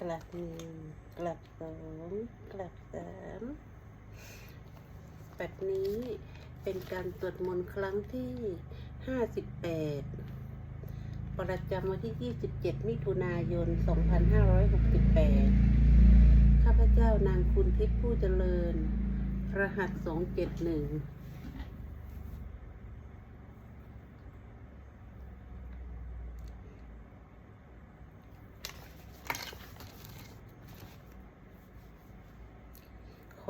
กลับหนึ่งกลับสองกลับสามปัดนี้เป็นการสวดมนต์ครั้งที่ห้าสิบแปดประจำวันที่ 27 มิถุนายน 2568 ข้าพเจ้านางคุณทิพย์ผู้เจริญ รหัส 271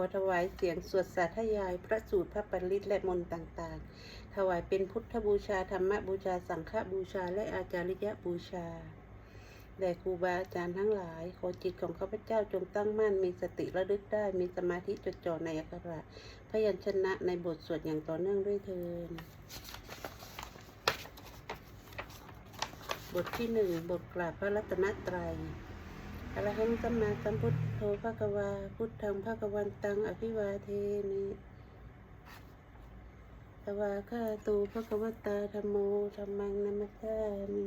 อถวายเสียงสวดสาธยาย พระสูตรพระปริตและมนต์ต่างๆ ถวายเป็นพุทธบูชาธรรมบูชาสังฆบูชาและอาจาริยบูชาแด่ครูบาอาจารย์ทั้งหลาย ขอจิตของข้าพเจ้าจงตั้งมั่น มีสติระลึกได้ มีสมาธิจดจ่อในอักขระพยัญชนะในบทสวดอย่างต่อเนื่องด้วยเทินบทที่หนึ่งบทกราบพระรัตนตรัย อรหังสัมมาสัมพุทโธภะคะวา พุทธังภะคะวันตัง อภิวาเทมิสวาคาตูภะคะวตาธรรมโมธรรมังนัมสสามิ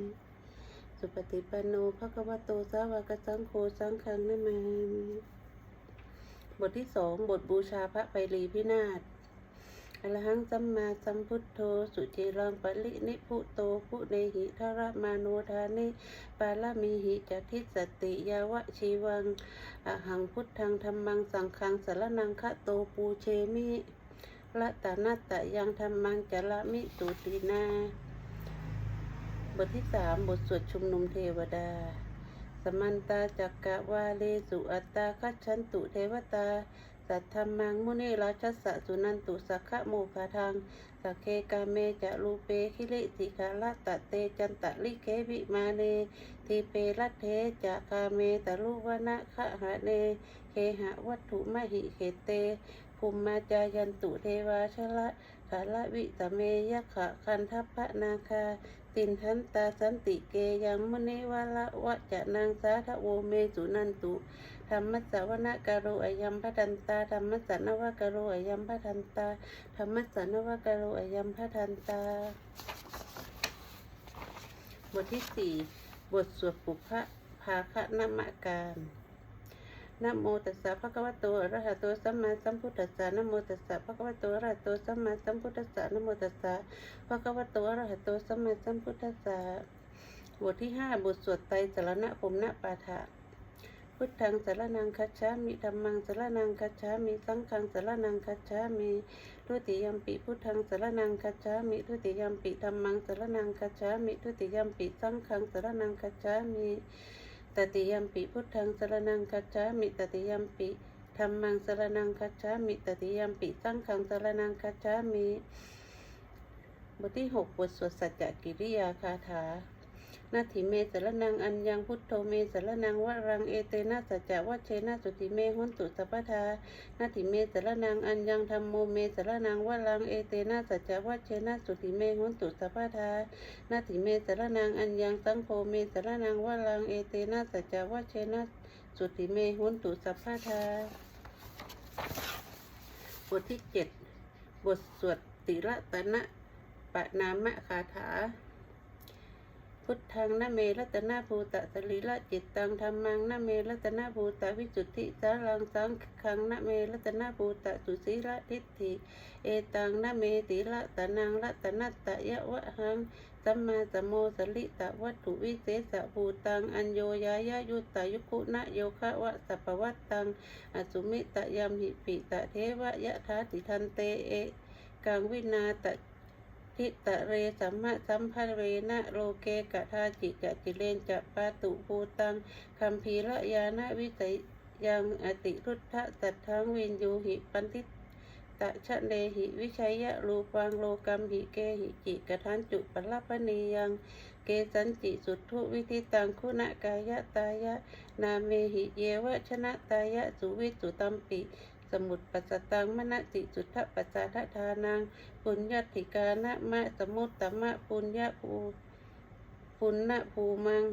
สุปฏิปันโนภะคะวโตสาวกสังโฆสังฆังนามามิบทที่สองบทบูชาพระไพรีพินาศ อรหังสัมมาสัมพุทโธ สุจิรังปรินิพุโตพุเนหิทรมาโนทานิปาลมิหิจัทิสติยาวะชีวังอหังพุทธังธรรมังสังฆังสารนังคะโตปูเชมิละตานาตะยังธรรมังจละมิตุตินาบทที่สามบทสวดชุมนุมเทวดา สมันตาจักกะวาเลสุอัตตาคัจฉันตุเทวตา สัทธรรมังมุนีราชสะสุนันตุสักขะโมคาทังสักเคกาเมจะรูเปคิริสิกาละตะเตจันตะลิเควิมาเนทีเปรัตเทจะคาเมตะลุวนะคะหะเนเคหะวัตถุมหิเขเตภูมิมาจายันตุเทวาชละสาละวิตเมยะขะคันทัพพะนาคาตินทันตาสันติเกยังมุนิวาละวะจะนางสาทโวเมสุนันตุ ธรรมสวนกโรอยัมพทันตาธรรมสนวกโรอยัมพทันตาธรรมสนวกโรอยัมพทันตา บทที่สี่บทสวดปุพะภาคะนมะการนะโมตัสสะภะคะวะโตอะระหะโตสัมมาสัมพุทธัสสะนะโมตัสสะภะคะวะโตอะระหะโตสัมมาสัมพุทธัสสะนะโมตัสสะภะคะวะโตอะระหะโตสัมมาสัมพุทธัสสะบทที่ห้าบทสวดไตรสรณคมณปาฐะ พุทธังสารนังคัจฉามิธรรมังสารนังคัจฉามิสังฆังสารนังคัจฉามิทุติยมปิพุทธังสารนังคัจฉามิทุติยมปิธรรมังสารนังคัจฉามิทุติยมปิสังฆังสารนังคัจฉามิตติยมปิพุทธังสารนังคัจฉามิตติยมปิธรรมังสารนังคัจฉามิตติยมปิสังฆังสารนังคัจฉามิบทที่หกบทสวดสัจจกิริยาคาถา นาถิเมสรนังอัญญังพุทโธเมสรนังวรังเอเตนะสัจจะวัชเชนะสุติเมหุนตุสัพพทานาถิเมสรนังอัญญังธรรมโมเมสรนังวรังเอเตนะสัจจะวัชเชนะสุติเมหุนตุสัพพทานาถิเมสรนังอัญญังสังโฆเมสรนังวรังเอเตนะสัจจะวัชเชนะสุติเมหุนตุสัพพทาบทที่เจ็ดบทสวดติระตนะปะนามะคาถา พุทธังนะเมรัตนาภูตะสรีละจิตตังธรรมังนะเมรัตนาภูตะวิจุติสารังสังขังนะเมรัตนาภูตะสุสีละทิฏฐิ เอตังนะเมติละตะนังละตนัตตะยะวะหังสัมมาสัมโมสลิตะวัตถุวิเศษภูตังอัญโยยายะยุตตายุคุนะโยคะวะสัพวัตตังอสุมิตะยามหิปิตะเทวะยะธาติทันเตเอกังวินาตะ ทิตะเรสัมมะสัมภเรนะโลเกกะทาจิกะจิเลนจะปาตุภูตังคัมภีระยานะวิสัยยังอติรุทธะสัทธังวินยูหิปันติตะชะเนหิวิชัยะรูปังโลกัมหิเกหิจิกะทันจุปลปนียังเกสันจิสุทธุวิธิตังคุณกายะตายะ นาเมหิเยวะชนะตายะสุวิสุตัมปิ สมุตปัสตังมณติสุทธปัสสะทะทานังปุญญาติกานะมะสมุตตมะปุญญาภูปุณณภูมัง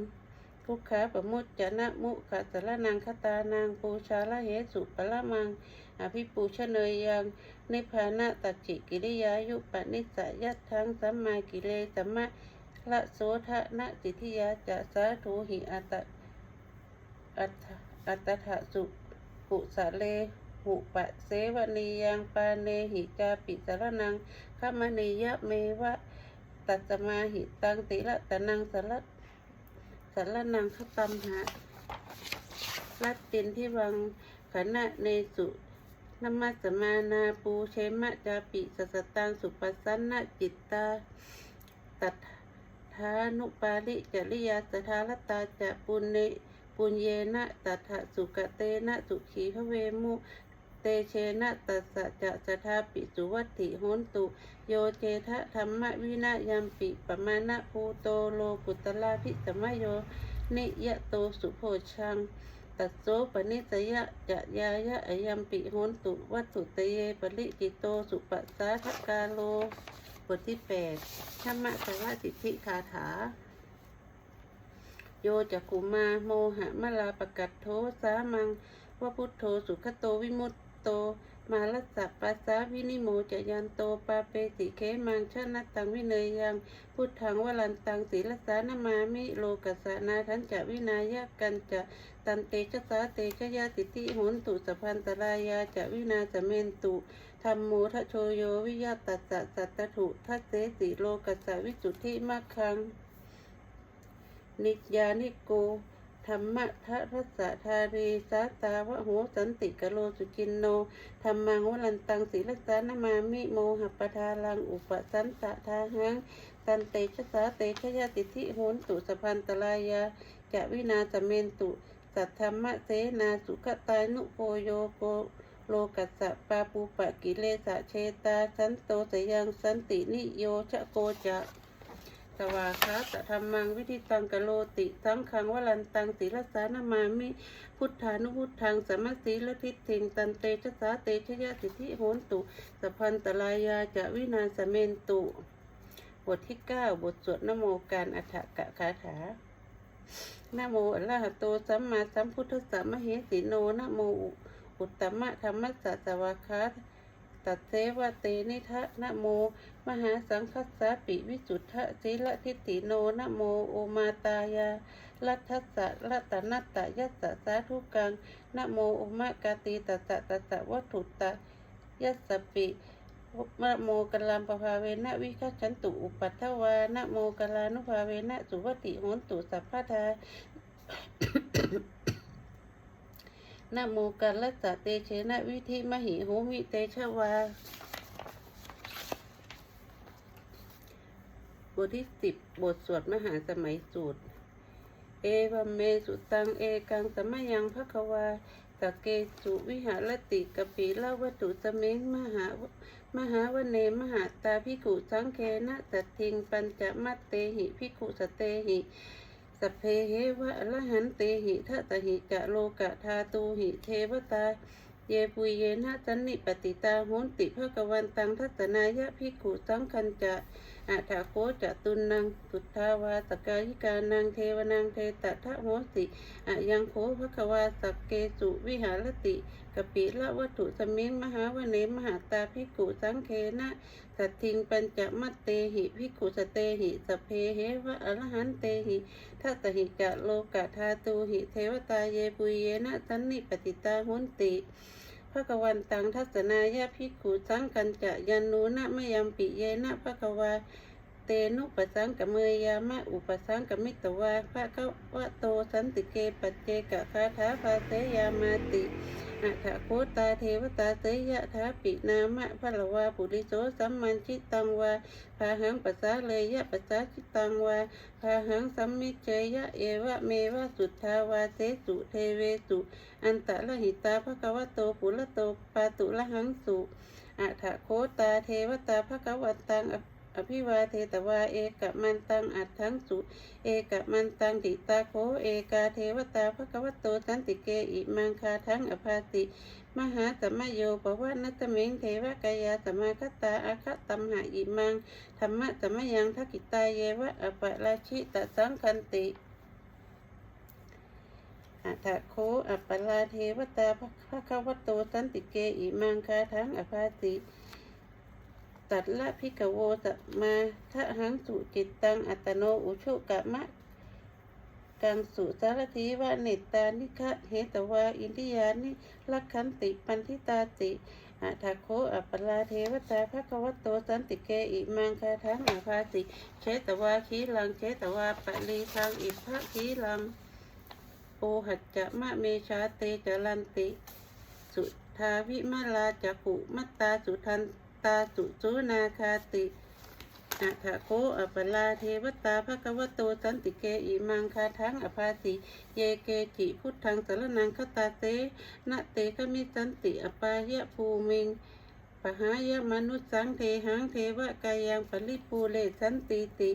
ทุกขาปมุจจนะมุขสารนังคตานังปูชาละเหสุปะละมัง อภิปูชเนยยังนิพพานะตัจจิกิริยายุปนิสสยัตทังสัมมากิเลสัมมะละโสทะนะจิทิยาจะสาธุหิอัตตะอัตถอัตถะสุปุสะเล หุปะเสวนียังปาเนหิจาปิสารนังขมณียะเมวะตัสมาหิตังติละตะนังสารสารนังขตัมหะรัตตินที่วังขณะเนสุนมัสมานาปูเชมะจาปิสสตังสุปัสสันนจิตตาตัทธานุปาลิจริยาสทารตาจะปุณเนปุญเยนะตัทธสุกเตนะสุขีพเวมุ เตเชนะตัสสะจะสทาปิสุวัติโหนตุ โยเจทะธรรมวินายัมปิปมาณะภูโตโลกุตลาภิสมโย นิยะโตสุโพชัง ตัสโสปนิสยะจะยายะอยัมปิโหนตุวัตถุเตเยปริจิตโตสุปัสสาทกาโลบทที่แปดธรรมะสวะสิทธิคาถาโยจักขุมาโมหะมลาปกัตโทสามังวพุทโธสุขโตวิมุต โต มาลัสสะปัสสาวินิโมจยันโตปาเปติเคมังชนะตังวิเนยยังพุทธังวลันตังศีลสานามามิโลกัสสนาทันจะวินายะกันจะตันเตชะสาเตชะยาติติโหนตุสะพันตรายาจะวินาสเมนตุธรรมโมทะโชโยวิยาตัสสะสัตถุทัสเสสิโลกัสสวิจุทธิมัคคังนิจยานิโก ธรรมะทะรัสสะทารีสาตาวะโหสันติกะโลสุจินโนธรรมังวลันตังศีลสานามามิโมหปทาลังอุปสันตะทาหังตันเตชะสาเตชะยาติทิโหนตุสะพันตรายาจะวินาสเมนตุสัทธรรมะเสนาสุขตายนุโปโยโกโลกัสสะปาปูปะกิเลสะเชตาสันโตสยังสันตินิโยชะโกจะ สวาคาตธรรมังวิธิตังกะโลติสังขังวลันตังศีลสานามามิ พุทธานุพุทธังสมสสีละทิฏฐิงตันเตชะสาเตชะยะสิทธิโหนตุสพพันตรายาจะวินาสเมนตุ บทที่เก้าบทสวดนโมการอัฏฐกะคาถานะโมอระหะโตสัมมาสัมพุทธัสสะมะเหสีโนนะโมอุตตมะธรรมัสสะสวาคา ตัดเสวะเตนิทะนะโม มหาสังคัสสะปิวิสุทธะศีลทิฏฐิโนนะโมโอมาตายาลัทธัสะรัตนัตตะยัสสะสาธุกังนะโมโอมะกาตีตัสสะตัสสะวัตถุตะยัสสปินะโมกัลลัมปภาเวนะวิคัจฉันตุอุปัฏฐวานะโมกัลลานุภาเวนะสุวติโหนตุสัพพะทา นะโมกัลลัสสะเตเชนะวิธิมหิโหมิเตชะวา บทที่สิบบทสวดมหาสมัยสูตร เอวัมเมสุตังเอกังสมยังภควาสเกสุวิหารติกปีเละวัตถุสเมงมหามหาวเนมหาตาพิกุสังเคนะสัตทิงปัญจมัตเตหิพิกุสเตหิ สัพเพเหวะละหันเตหิทัตหิกะโลกะทาตูหิเทวตา เยปุยเยนะจันนิปติตาโหนติภะกวันตังทัตนายะพิกขุตังคันจะอาถาโคจะตุนนางสุทธาวาสกายิกานังเทวนังเทตทะโหสิอะยังโคภะควาสักเกสุวิหารติกปิละวัตถุสมิงมหาวเนมหาตาพิกุสังเคนะสัตทิงปัญจมัตเตหิพิกุสเตหิสเพเหวะอรหันเตหิทัตหิจะโลกะทาตูหิเทวตาเยปุเยนะสันนิปติตาโหนติ พระกวันตังทัศนายาภิกขุสังกันจะยันนูนะมยัมปิเยนะพระกวา เตนุปสังกเมยามะอุปสังกมิตวาพระกวะโตสันติเกปัจเจกะคาถาภาเสยามาติอัฏโคตาเทวตาเสยะทาปินามะพระละวาปุริโสสัมมันชิตังวาพาหังปัสสาเลยะปัสสาชิตังวาพาหังสัมมิเจยะเอวะเมวะสุทธาวาเสสุเทเวสุอันตะละหิตาภะควะโตปุระโตปาตุละหังสุอัฏโคตาเทวตาภะคะวัตัง อภิวาเทตวาเอกะมันตังอัดทั้งสุ เอกะมันตังดิตาโคเอกาเทวตาภะคะวะโตสันติเกอิมังคาทั้งอภาติ มหาสัมมโยปวัตนัตเมงเทวกายาสมาคตาอาคตัมหาอิมังธรรมะสัมมยังทักกิตาเยวะอปะราชิตสังคันติอัฏฐโคอัปปลาเทวตาภะคะวะโตสันติเกอิมังคาทังอภาติ ตัดละพิกโวสมาทะหังสุจิตตังอัตโนอุชุกะมะกังสุสารถีวะเนตตานิคะเหตวาอินทิยานิลักขันติปันทิตาติอาทาโคอัปลาเทวตาภควโตสันติเกอิมังคาทังอาภาสิเชตวาคีลังเชตวาปะลีทังอิภะคีลังโอหัจจะมะเมชาเตจรันติ สุทาวิมาลาจักุมัตตาสุทัน ตาสุสุนาคาติอัฏฐโคอัปลาเทวตาภควโตสันติเกอิมังคาทังอภาสิเยเกจิพุทธังสารนังคตาเตนะเตขมิสันติอปายะภูมิงปหายมนุษสังเทหังเทวะกายังปริปูเลสันติติ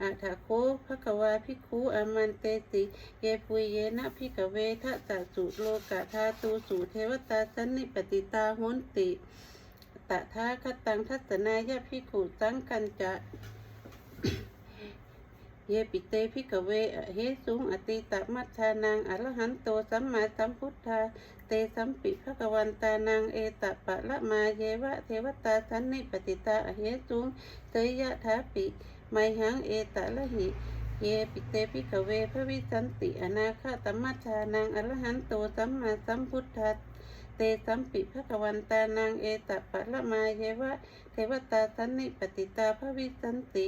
อัฏฐโคภควาภิกขุอมันเตติเยปุยเยนะภิกเวทะตะสุโลกะธาตูสุเทวตาสันนิปติตาหุนติ ตะทาคตังทัศนายะภิขุสังกันจะเยปิเตภิกเวอเหสุงอติตมัทานังอรหันโตสัมมาสัมพุทธาเตสัมปิภกวันตานังเอตะปะละมาเยวะเทวตาสันนิปติตาอเหสุงเตยะทาปิไมหังเอตะละหิเยปิเตภิกเวพระวิสันติอนาคตมัชานังอรหันโตสัมมาสัมพุทธา เตสัมปิภกวันตานังเอตปะละมาเยวะเทวตาสันนิปติตาพระวิสันติ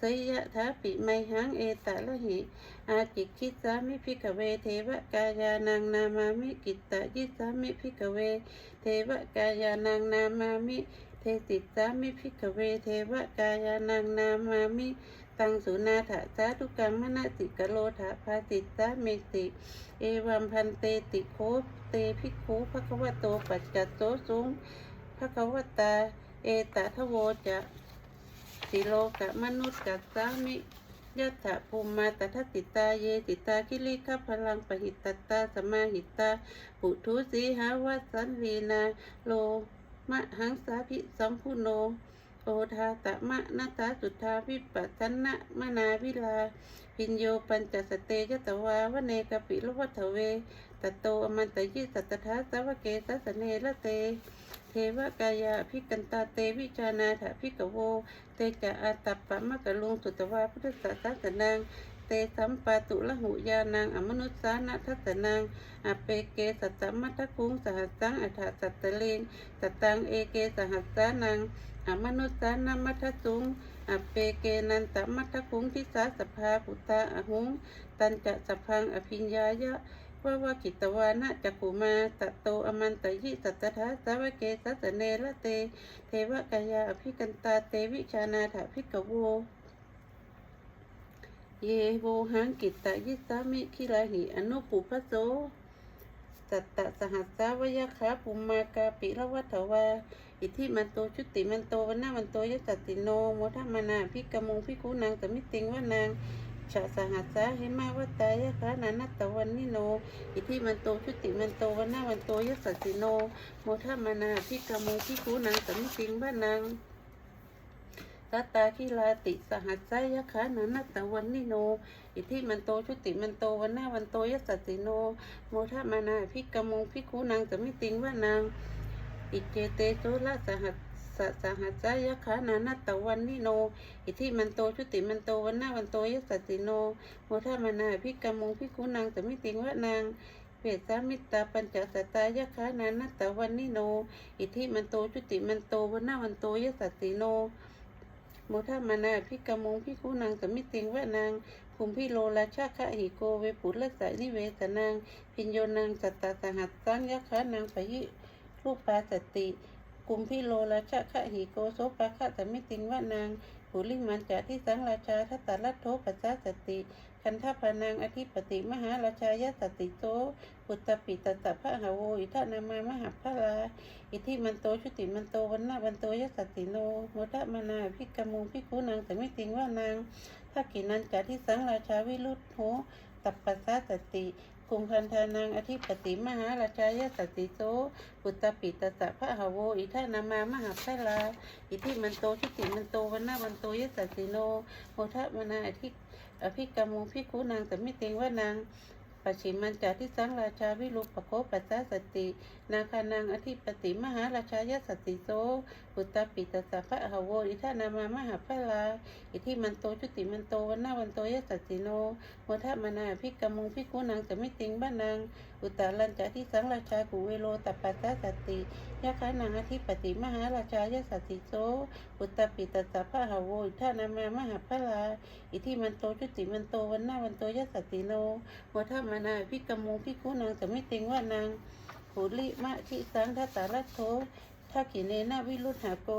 สยะทาปิไมหังเอตะละหิอาจิคิสามิพิกเวเทวกายานังนามามิกิตตะยิสามิพิกเว เทวกายานังนามามิเทติสามิพิกเวเทวกายานังนามามิตังสุนาถาสาธุกรรมมนติกโลถาภาติสาเมติ เอวัมพันเตติโค เตภิกขุภควโตปัจจัตโตสุงภควตา เอตทโวจะสิโลกะมนุษย์กัสามิยัตถะภูมิมาตถติตาเยติตาคิริขพลังปหิตตตาสมาหิตาปุถุสีหาวัสันลีนาโลมะหังสาภิสัมพุโน โอทาตะมะนาตาสุทธาวิปัสสนะมนาวิลา พินโยปัญจสเตยตวาวเนกปิลวัฏเว ตโตอมันตยิสัตถาสาวเกสัสเนละเต เทวกายาพิกันตาเตวิจานาถาพิกโว เตจะอาตัปปะมะกะลุงสุตวาพุทธศาสสนังเตสัมปาตุละหุยานังอมนุสสานัทัสนังอเปเกสัตตมัทคุงสหัสสังอัฏฐสัตตเลนสัตตังเอเกสหัสสานังอมนุสสานามัทธสุงอเปเกนันตมัทคุงทิสาสภาปุตตาอหุง ตันจะสพังอภิญญายะ วาวากิตวานะจักขุมาตะโตอมันตยิสัตถาสาวเกสัสเนละเต เทวกายาอภิกันตาเตวิชานาถาภิกโวเยโวหังกิตตยิสามิคิราหิอนุปุพโสสัตตะสหัสสาวยคาปุมมากาปิละวัฏวา อิทิมันโตชุติมันโตวันนามันโตยสัตติโนโมทมานาพิกมงพิคูนางสมิติงวานาง ชาสหัสสาหิมาวัตตายะคะนานัตตวันนิโนอิทิมันโตชุติมันโตวันนามันโตยสัตติโนโมทมานาพิกมุงพิคูนางสมิติงวานางสัตตาคิลาติสหัสสายคะนานัตตวันนิโน อิทิมันโตชุติมันโตวันนาวันโตยสัตติโน โมทมานาพิกมุงพิคูนางสมิติงวานางอิเจเตโสละสหัส สะสหัสสายคะนานัตตวันนิโนอิทิมันโตชุติมันโตวันนาวันโตยสัติโนโมทมานาพิกมุงพิคูนางสมิติงวานางเวสามิตาปัญจสตายะคะนานัตตวันนิโน อิทิมันโตชุติมันโตวันนาวันโตยสัติโนโมทามานาพิกมงพิคูนางสมิติงวะนางภูมิพิโลราชาคะหิโกเวปุรัสสะนิเวสนาง พิญโยนางสัตตาสหัสสังยะคะนางพยิรูปปาสติ กุมพิโลราชาคะหิโกโสปะคะสมิติงวะนางปุลิมันจาที่สังราชาทัตตลัทโทปัสสะสติ คันทพานางอธิปติมหาราชายสติโตปุตตปิตตะพระหาโวอิทานามามหาพระลา อิทิมันโตชุติมันโตวันนาวันโตยสัตติโนโมทะมานาพิกมุงพิคูนางแต่ไม่ติงว่านางถ้ากินันจาที่สังราชาวิรุตโหตัปปัสสะสติ คุมพันธานางอธิปติมหาราชายสติโสปุตตปิตตะพระหาโวอิทานามามหาพลาอิทิมันโตทิติมันโตวันนาวันโตยสัตติโนโมทะมนาอธิอภิกรรมุงพิคุนางแต่ไม่เตงว่านางปัจฉิมันจาที่สังราชาวิรุปโคปัสสะสตินาคานังอธิปติมหาราชายสสติโสปุตตปิตสสะพะหโวอิทานามามหาพลาอิทิมันโตชุติมันโตวันนาวันโตยสสติโนโมทะมนาพิกมุงพิกุนังจะไม่ติงบ้านนางอุตตาลันจาทิสังราชากุเวโลตัปปัสสะสติยะคานังอธิปติมหาราชายสสติโสปุตตปิตสสะพะหโวอิทานามามหาพลาอิทิมันโตชุติมันโตวันนาวันโตยสสติโนโมทะมนาพิกมุงพิกุนังจะไม่ติงว่านาง ภูริมะทิสังทัตตาลัทโธทักขิเนนาวิรุธหาโก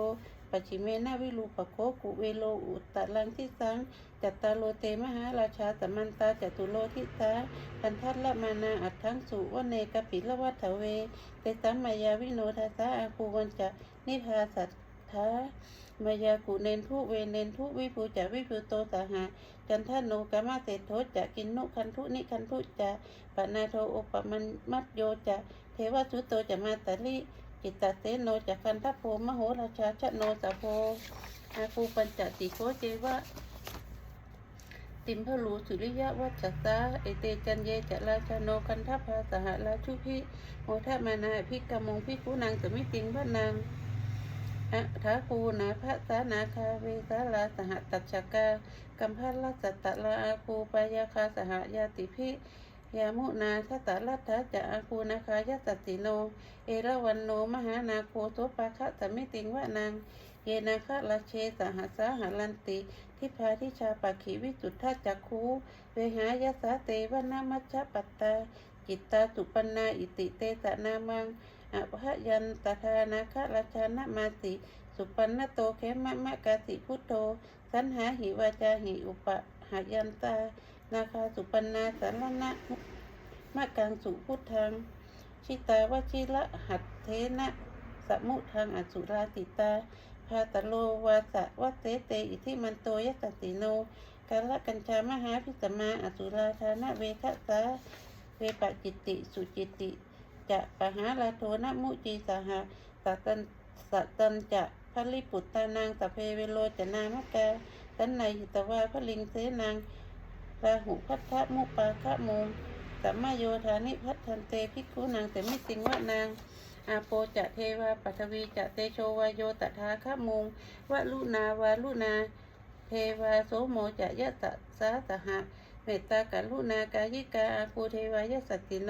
ปัจฉิเมนาวิรูปโคกุเวโลอุตตะลังทิสังจัตตาโลเตมหาราชาสมันตาจตุโลทิสาพันทัตละมานาอัตถังสุวเนกปิละวัฏเวเตสัมมายาวิโนทัสะอาคูวันจะนิพาสัทธามายากุเนนทุเวเนนทุวิภูจะวิภูโตสาหาจันทโนกามาเศรษโทจะกินนุคันทุนิคันทุจะปนาโทโอปมันมัตโยจะ เทวสุโตจะมาตาลิจิตตเสโนจะคันทโพมโหราชาชโนสะโพอาคูปัญจติโกเจวะติมพลูสุริยะวัชสาเอเตจันเยจะราชาโนคันทภาสหราชุพิโมทมานาพิกมงพิกุนางสมิติงบ้านางอะทาคูนาพระสานาคาเวสาลาสหตัชกากัมพัลลสัตตะลาอาคูปายาคาสหยาติพิ ยามุนาทัตาลัทธาจะอาคูนาคายตติโน เอราวันโนมหานาโคโสปาคะสมิติงวะนางเยนาคะลาเชสหัสาหาลันติทิพาทิชาปักขีวิสุทธาจักคูเวหายาสาเตวนามัชฌปัตตา จิตตาสุปนาอิติเตสะนามังอภยันตทานาคะราชานะมาสิ สุปันนโตเขมะมะกาสิพุทโธ สันหาหิวาจาหิอุปหายันตา นาคาสุปันนาสารณะมะกังสุพุทธัง ชิตาวชิระหัตเทนะสมุทังอสุราติตาพาตโลวาสะวัตเตเตอิทิมันโตยสสติโนกาละกัญชามหาพิสมาอสุราธานะเวคะสาเวปะจิตติ สุจิตติ จะปะหาลาโทนะมุจีสหะสัตันสัตันจะพลิปุตตานางสเพเวโลจะนามกาสันในหิตวาพลิงเสนาง ราหุพัทธมุปาคะโมสัมมาโยธานิพัทธันเตพิกุนางแต่ไม่สิงว่านางอาโปจะเทวาปัทวีจะเตโชวายโยตถาคมุงวะลุนาวาลุนา เทวาโสโมจะยะสะสาสหะเมตตากรุนากายิกาอาคูเทวายสัตติโน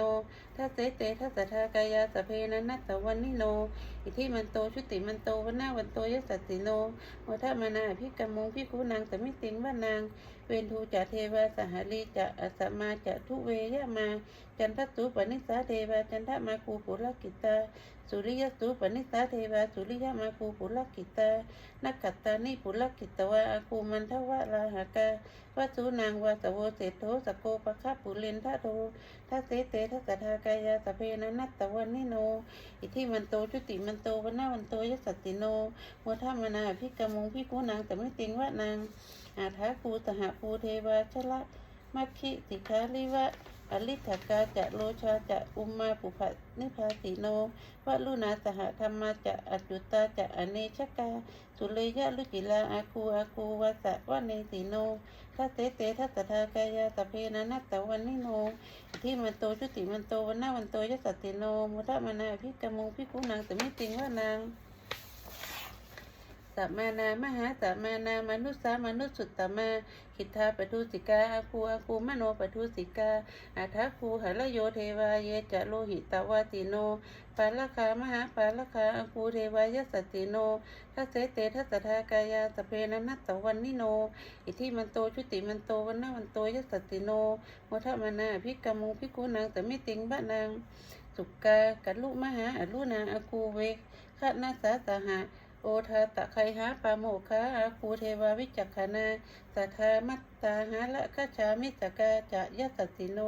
ทัสเสเตทัสสะทากายาสเพนันนัตตวันนิโน อิทิมันโตชุติมันโตวันนาวันโตยสัตติโนวัฏมานาพิกมุงพิกุนางสมิติงว่านาง เวนทูจะเทวาสหรีจะอสมาจะทุเวยมา จันทสุปนิสาเทวาจันทมาคูปุรกิตา สุริยสุปนิสาเทวาสุริยมาคูปุรกิตานักขัตตานิปุรกิตวะอาคูมันทวะราหากาวัสุนางวาสโวเศโธสโกปะคะปุเรนทะโททัสเสเตทัสสะทากกายาตเพนะนัตตวันนิโน อิทิมันโตจุติมันโตวันนาวันโตยสัตติโนมัวทามนาพิกมุงพิกูนางแต่ไม่ติงว่านางอาทาคูตหภูเทวาชละมัคคิติคาลิวะ อลิถกาจะโลชาจะอุมมาปุพะนิพาติโนวะลุนาสหธรรมาจะอัจจุตาจะอเนชกา สุเลยะลุจิลาอาคูอาคูวาสะวะเนติโนทัสเตเตทัสสะทากายาสพเพนะนัตตะวันนิโนที่มันโตชุติมันโตวันนาวันโตยสัตติโนมุทะมานาพิกมุงพิกุนางแต่ไม่ติงว่านาง สัมมานามหาสัมมานามนุสสามนุสสุตตมาคิทธาปทุสิกาอาคูอาคูมโนปทุสิกาอาทาคูหะละโยเทวาเยจะโลหิตวาติโนปาลคามหาปาลคาอาคูเทวายสติโนทัสเสเตทัสทากายาสเพนันัตตวันนิโน อิทิมันโตชุติมันโตวันนาวันโตยสติโนโมทมานาพิกามุพิกุนางแต่ไม่ติงบ้านางสุกากัลลุมหาอลุนาอาคูเวขะนาสาสหะ โอทาตะไคหาปาโมคาอาคูเทวาวิจักขณาสัทธามัตตาหาละคชามิสกาจะยัสสติโน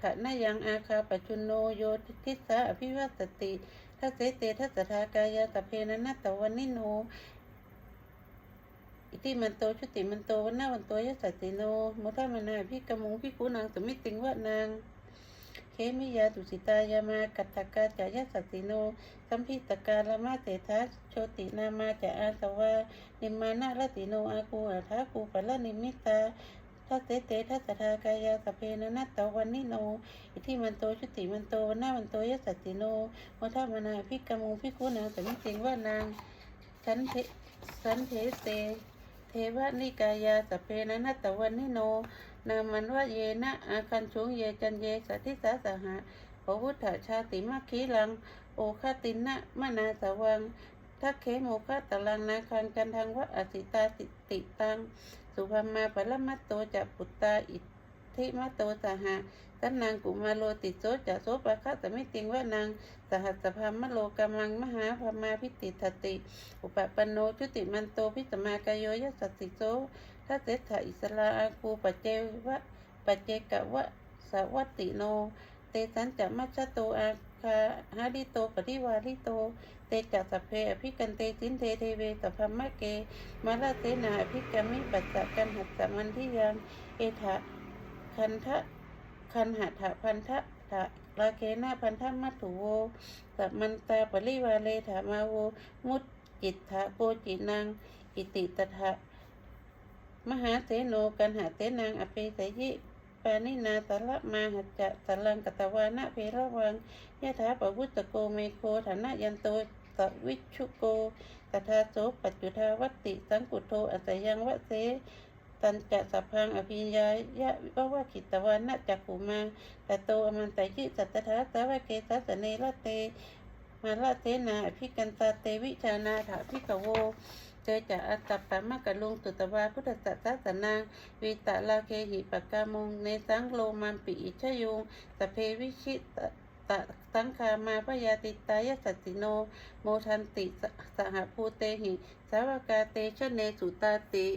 ขะนายังอาคาปจุนโนโยทิสาอภิวัสติทัสเสเตทัสทากายาตเพนะนัตตวันนิโนอิติมันโตชุติมันโตวันนาวันโตยัสติโนโมทามนาพิกมุงพิกุนางสมิติงวะนาง มิยาตุสิตายามากัตถกาจายสัตติโน สัมพิตกาลมาเตทัสโชตินามาจะอาสวานิมานะรติโนอาคูอาทาคูปะละนิมิตาทัสเตเตทัสสะทากายาสเพนะนัตตะวันนิโน อิทิมันโตชุติมันโตวันนามันโตยสสตติโนมทามนาพิกมุพิกุนาแต่ไม่จริงว่านางสันเทสันเทเตเทวนิกายาสเพนะนัตตะวันนิโน นามันว่าเยนะอาคันชงเยจันเยสาธิสาสหะพระพุทธชาติมัคคีลัง โอคาตินะมนาสวังทักเคโมคาตะลังนาคันกันทางวะอสิตาสิติตัง สุภมมาปรมัตโตจะปุตตาอิทธิมัตโตสหะ สันนางกุมาโลติโสจะโสปะคะแต่ไม่จริงว่านางสหัสพามโลกำลังมหาพมาพิติทติ อุปปันโนชุติมันโตพิสมากายโยยสัสสิโสทัเสถะอิสลาอาคูปเจวะปเจกะวะสวัตติโน เตสันจะมัชโตอาคาหาริโตปฏิวาริโต เตจักสเพอภิกันเตสินเทเทเวสัพพมะเกมาลาเตนาอภิกามิปัจจกันหัสสะมันทิยัง เอถะคันทะ คันหะถะพันทะถะลาเคนะพันธมัตถุโวสัมมันตาปริวาเลถามาโว มุตจิตถะโกจินัง อิติตถะมหาเสโนกันหาเตนางอเปสยิปานินาสละมาหัจจะสลังกตวานะเพระวังยะถาปวุตตโกเมโคฐานะยันโตสวิชุโกตถาโสปัจจุทาวัติสังกุโทอัสยังวะเส ตันจะสัพพังอภิญญายะวะวะขิตวานะจักขุมาตโตอมันไตยิสัตตถาสาวะเกสัสเนละเต มาลาเตนาอภิกันตาเตวิชานาถาพิกโวเจอจะอัตตปามะกะลุงตุตวาพุทธสัตตสนางวิตะลาเคหิปกามงเนสังโลมันปิอิชยุงสเพวิชิตตะสังคามาพยาติตายสัตติโน โมทันติสหภูเตหิสาวกาเตชะเนสุตาติ